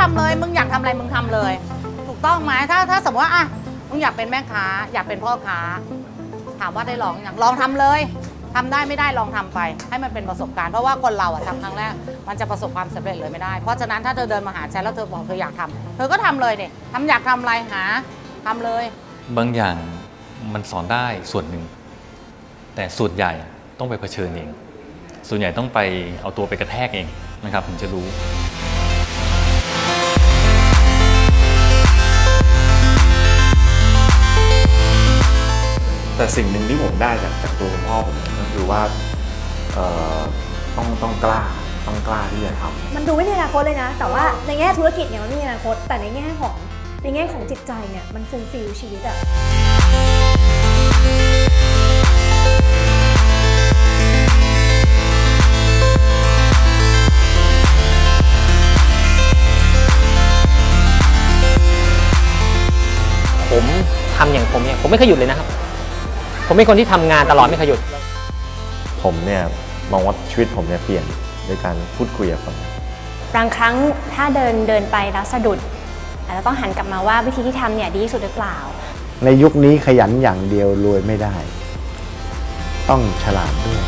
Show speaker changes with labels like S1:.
S1: ทำเลยมึงอยากทำอะไรมึงทำเลย ถูกต้องไหมถ้าถ้าสมมติว่าอะมึงอยากเป็นแม่ค้า อยากเป็นพ่อค้า ถามว่าได้ลองอย่างลองทำเลยทำได้ไม่ได้ลองทำไป ให้มันเป็นประสบการณ์เพราะว่าคนเราอะทำครั้งแรกมันจะประสบความสำเร็จเลยไม่ได้ เพราะฉะนั้นถ้าเธอเดินมาหาฉันแล้วเธอบอกเธออยากทำเธอก็ทำเลยเนี่ยทำอยากทำอะไรหาทำเลย
S2: บางอย่างมันสอนได้ส่วนหนึ่ง แต่ส่วนใหญ่ต้องไปเผชิญเอง ส่วนใหญ่ต้องไปเอาตัวไปกระแทกเองนะครับถึงจะรู้
S3: แต่สิ่งหนึ่งที่ผมได้จากจากตัวคุณพ่อผมก็คือว่าเอ่อต้องต้องกล้าต้องกล้าที่จะทำ
S4: มันดูไม่มีอนาคตเลยนะ แต่ว่าในแง่ธุรกิจเนี่ยมันไม่มีอนาคต แต่ในแง่ของในแง่ของจิตใจเนี่ยมันฟูลฟิลชีวิตอะ
S5: ผมทำอย่างผมเนี่ยผมไม่เคยหยุดเลยนะครับ ผมเป็นคนที่ทำงานตลอดไม่เคยหยุด
S3: ผมเนี่ยมองว่าชีวิตผมเนี่ยเปลี่ยนด้วยการพูดคุยกับคน
S6: บางครั้งถ้าเดินเดินไปแล้วสะดุดอาจจะต้องหันกลับมาว่าวิธีที่ทำเนี่ยดีที่สุดหรือเปล่า
S7: ในยุคนี้ขยันอย่างเดียวรวยไม่ได้ ต้องฉลาดด้วย